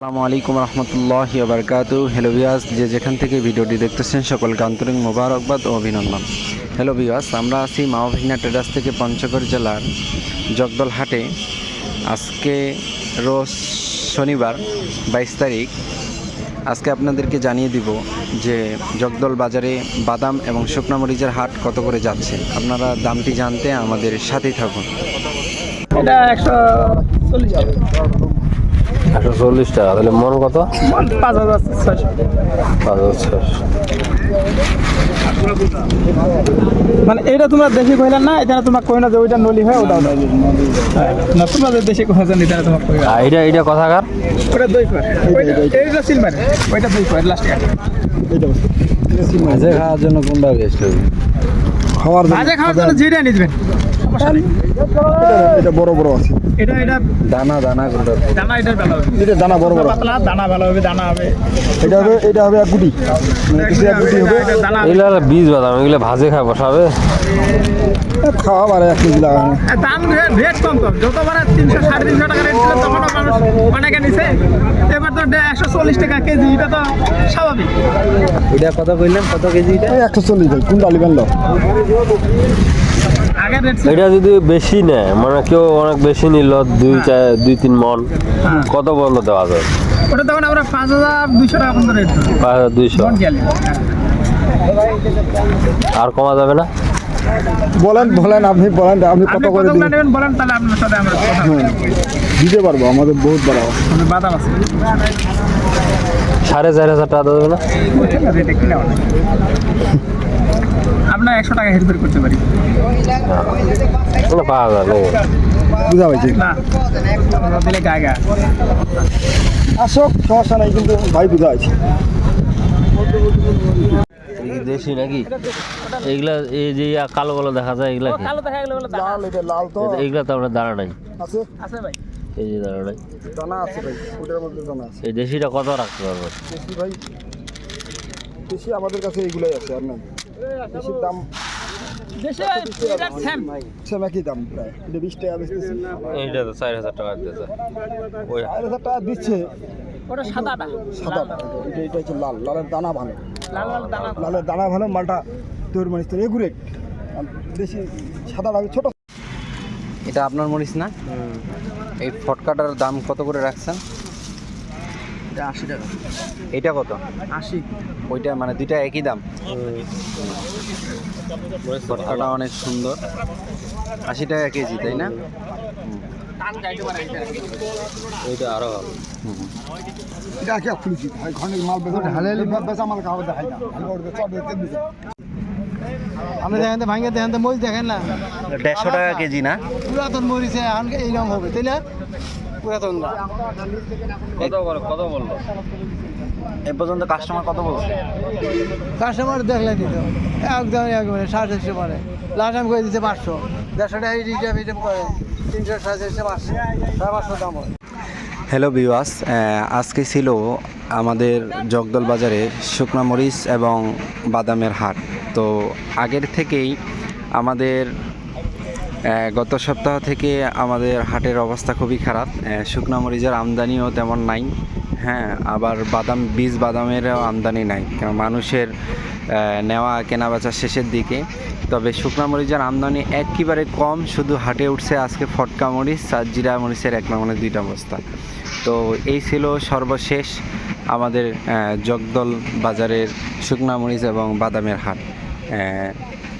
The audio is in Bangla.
আসসালামু আলাইকুম রহমতুল্লাহ বারকাতু হ্যালো বিয়াস যে যেখান থেকে ভিডিওটি দেখতেছেন, সকলকে আন্তরিক মোবারকবাদ ও অভিনন্দন। হ্যালো বিয়াস আমরা আছি মাওভিনা ট্রেডার্স থেকে পঞ্চগড় জেলার জগদল হাটে। আজকে রোজ শনিবার, বাইশ তারিখ। আজকে আপনাদেরকে জানিয়ে দিব যে জগদল বাজারে বাদাম এবং শুকনো মরিচের হাট কত করে যাচ্ছে। আপনারা দামটি জানতে আমাদের সাথেই থাকুন। এটা একশো চল্লিশ একশো চল্লিশ টাকা তাহলে মন কত? পাঁচ হাজার ছয়শো। পাঁচ হাজার ছয়শো। মানে এটা তোমরা দেশি কইলা না এটা তোমরা কই না যে ওইটা নলি হয় ওটা না তোমরা যে দেশি কইলা জানি এটা তোমার কই আর এইটা এইটা কথাকার ওটা দই পার এইটা সিলভার ওইটা দই পার লাস্টে মাঝে খাওয়ার জন্য কোনটা বেস্ট হবে? খাওয়ার জন্য মাঝে খাওয়ার জন্য জিরা নিবেন এটা বড় বড় আছে। এটা এটা দানা দানা দানা এটার ভালো হবে। এটা দানা বড় বড়। পাতলা দানা ভালো হবে দানা হবে। এটা হবে এটা হবে এক গুটি। মানে কিছু এক গুটি হবে। এটা দানা হবে। এগুলো বীজ বাদাম এগুলো ভাজে খায় বসাবে খাওয়া পারে এক কেজি লাগানো দাম রেট কম কম যতবার তিনশো সাড়ে তিনশো টাকা রেট ছিল তখনও মানুষ অনেকে নিছে। এবার তো একশো চল্লিশ টাকা কেজি এটা তো স্বাভাবিক। এটা কত কইলেন? কত কেজি এটা? একশো চল্লিশ কোন ডালি বানলো আগের রেট এটা যদি বেশি নেয় মানে কেউ অনেক বেশি নিল দুই চার দুই তিন মন কত পর্যন্ত দেওয়া যায়? ওটা তখন আমরা পাঁচ হাজার দুইশো টাকা পর্যন্ত রেট পাঁচ হাজার দুইশো। আর কমা যাবে না? বলেন বলেন আপনি বলেন আপনি কত করে দিবেন বলেন তাহলে আপনার সাথে আমরা কথা বলি। দিতে পারব আমাদের বহুত বড় আমাদের বাদাম আছে। সাড়ে চার হাজার টাকা দেবে না রেটে কিনে অনেক আপনার একশো টাকা হেল্প করতে পারি। না বুঝা পাইছি। দিলে আসক সমস্যা নাই কিন্তু ভাই বুঝা আছে দেশি নাকি? এইগুলা এই যে কালো কালো দেখা যায় এগুলা কি? কালো দেখা গেলে লাল এটা লাল তো। এইগুলা তো আপনার দাঁড়া নাই। আছে? আছে ভাই। এই যে দাঁড়া নাই। দানা আছে ভাই ওটার মধ্যে দানা আছে। এই দেশিটা কত রাখতে পারব? দেশি ভাই বেশি আমাদের কাছে এইগুলাই আছে আর নাই। বেশির দাম দেশে এটা সেম সেম একই দাম প্রায়। এটা বিশ টাকা বেচতেছি। এইটা তো চার হাজার টাকা দিতেছে। ওই চার হাজার টাকা দিচ্ছে। ওটা সাদাটা এটা এটা হচ্ছে লাল। লালের দানা ভালো লাল লাল দানা লালের দানা ভালো মালটা তৈরি তোর এগুরেট বেশি সাদা লাগে ছোট। এটা আপনার মরিচ না? এই ফটকাটার দাম কত করে রাখছেন? এটা আশি টাকা। এটা কত? আশি। ওইটা মানে দুইটা একই দাম? ফটকাটা অনেক সুন্দর। আশি টাকা কেজি তাই না? ওইটা আরও ভালো। এটা কি খুলেছি? ঘনের মাল বেচা ঢালে বেচা মাল খাওয়া দেখাই না। আমি ওর চট দিতে দিছি। আপনি দেখেন ভাঙে দেখেন মরিচ দেখেন না? দেড়শো টাকা কেজি না? পুরাতন মরিচে এখন এইরকম হবে তাই না? পুরাতন না কত বলো কত বলল? এ পর্যন্ত কাস্টমার কত বলছে? কাস্টমার দেখলে দিত একদম একবারে সাড়ে চারশো মানে লাস্ট টাইম করে দিতে পাঁচশো? দেড়শো টাকা রিজার্ভ রিজার্ভ করে। তিনশো সাড়ে চারশো পাঁচশো। সাড়ে পাঁচশো দাম হয় হ্যালো বিওয়াস আজকে ছিল আমাদের জগদল বাজারে শুকনা মরিচ এবং বাদামের হাট। তো আগের থেকেই আমাদের গত সপ্তাহ থেকে আমাদের হাটের অবস্থা খুবই খারাপ। শুকনা মরিচের আমদানিও তেমন নাই। হ্যাঁ আবার বাদাম, বীজ বাদামেরও আমদানি নাই। কারণ মানুষের নেওয়া কেনাবেচা শেষের দিকে। তবে শুকনা মরিচের আমদানি একেবারে কম, শুধু হাটে উঠছে আজকে ফটকা মরিচ আর জিরা মরিচের এক মানে দুইটা বস্তা। তো এই ছিল সর্বশেষ আমাদের জগদল বাজারের শুকনা মরিচ এবং বাদামের হাট।